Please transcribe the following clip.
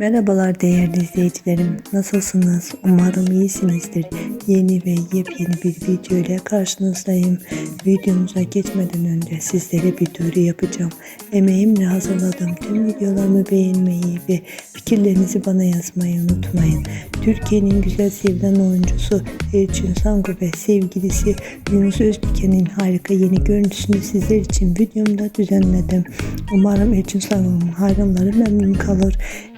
Merhabalar değerli izleyicilerim. Nasılsınız? Umarım iyisinizdir. Yeni ve yepyeni bir video ile karşınızdayım. Videomuza geçmeden önce sizlere bir duyuru yapacağım. Emeğimle hazırladığım tüm videolarımı beğenmeyi ve fikirlerinizi bana yazmayı unutmayın. Türkiye'nin güzel sevilen oyuncusu Elçin Sangu ve sevgilisi Yunus Özbiken'in harika yeni görüntüsünü sizler için videomda düzenledim. Umarım Elçin Sangu'nun hayranları memnun kalır.